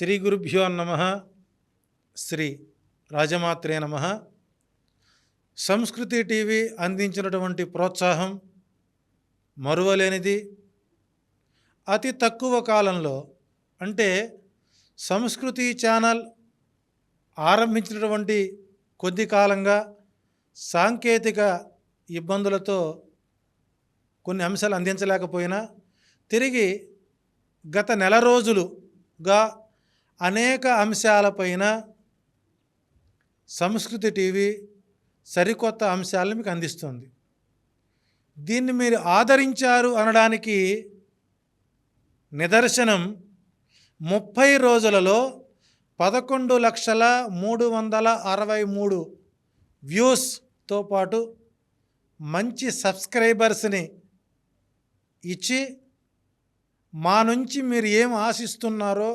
శ్రీ గురుభ్యో నమ. శ్రీ రాజమాత్రే నమ. సంస్కృతి టీవీ అందించినటువంటి ప్రోత్సాహం మరువలేనిది. అతి తక్కువ కాలంలో అంటే సంస్కృతి ఛానల్ ఆరంభించినటువంటి కొద్ది కాలంగా సాంకేతిక ఇబ్బందులతో కొన్ని అంశాలు అందించలేకపోయినా తిరిగి గత నెల రోజులుగా అనేక అంశాలపైన సంస్కృతి టీవీ సరికొత్త అంశాలను మీకు అందిస్తుంది. దీన్ని మీరు ఆదరించారు అనడానికి నిదర్శనం ముప్పై రోజులలో పదకొండు లక్షల మూడు వందల అరవై మూడు వ్యూస్తో పాటు మంచి సబ్స్క్రైబర్స్ని ఇచ్చి మా నుంచి మీరు ఏం ఆశిస్తున్నారో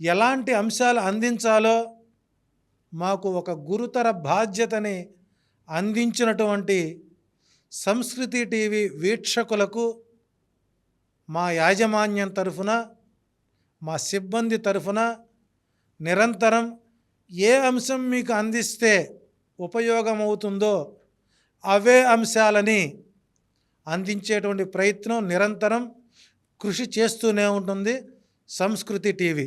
ఎలాంటి అంశాలు అందించాలో మాకు ఒక గురుతర బాధ్యతని అందించినటువంటి సంస్కృతి టీవీ వీక్షకులకు మా యాజమాన్యం తరఫున మా సిబ్బంది తరఫున నిరంతరం ఏ అంశం మీకు అందిస్తే ఉపయోగమవుతుందో అవే అంశాలని అందించేటువంటి ప్రయత్నం నిరంతరం కృషి చేస్తూనే ఉంటుంది సంస్కృతి టీవీ.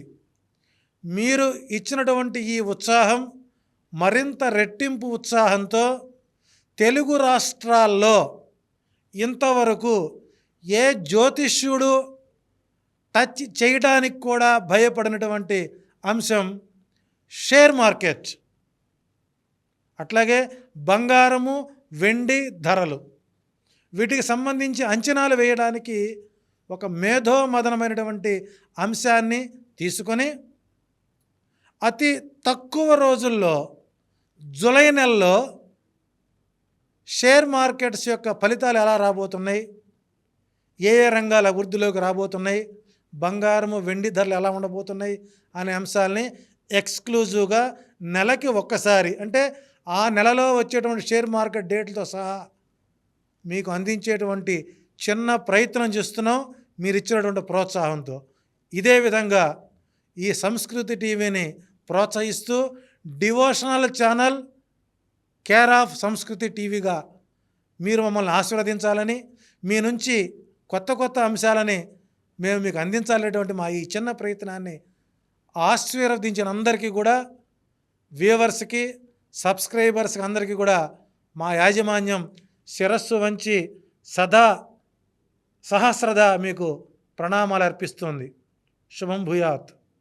మీరు ఇచ్చినటువంటి ఈ ఉత్సాహం మరింత రెట్టింపు ఉత్సాహంతో తెలుగు రాష్ట్రాల్లో ఇంతవరకు ఏ జ్యోతిష్యుడు టచ్ చేయడానికి కూడా భయపడినటువంటి అంశం షేర్ మార్కెట్. అట్లాగే బంగారము వెండి ధరలు. వీటికి సంబంధించి అంచనాలు వేయడానికి ఒక మేధోమదనమైనటువంటి అంశాన్ని తీసుకొని అతి తక్కువ రోజుల్లో జులై నెలలో షేర్ మార్కెట్స్ యొక్క ఫలితాలు ఎలా రాబోతున్నాయి? ఏ ఏ రంగాల అభివృద్ధిలోకి రాబోతున్నాయి? బంగారము వెండి ధరలు ఎలా ఉండబోతున్నాయి? అనే అంశాలని ఎక్స్క్లూజివ్గా నెలకి ఒక్కసారి అంటే ఆ నెలలో వచ్చేటువంటి షేర్ మార్కెట్ డేట్లతో సహా మీకు అందించేటువంటి చిన్న ప్రయత్నం చేస్తున్నాం. మీరు ఇచ్చినటువంటి ప్రోత్సాహంతో. ఇదే విధంగా ఈ సంస్కృతి టీవీని ప్రోత్సహిస్తూ డివోషనల్ ఛానల్ కేర్ ఆఫ్ సంస్కృతి టీవీగా మీరు మమ్మల్ని ఆశీర్వదించాలని మీ నుంచి కొత్త కొత్త అంశాలని మేము మీకు అందించాలనేటువంటి మా ఈ చిన్న ప్రయత్నాన్ని ఆశీర్వదించిన అందరికీ కూడా వ్యూవర్స్కి సబ్స్క్రైబర్స్కి అందరికీ కూడా మా యాజమాన్యం శిరస్సు వంచి సదా సహస్రద మీకు ప్రణామాలు అర్పిస్తుంది. శుభం భూయాత్.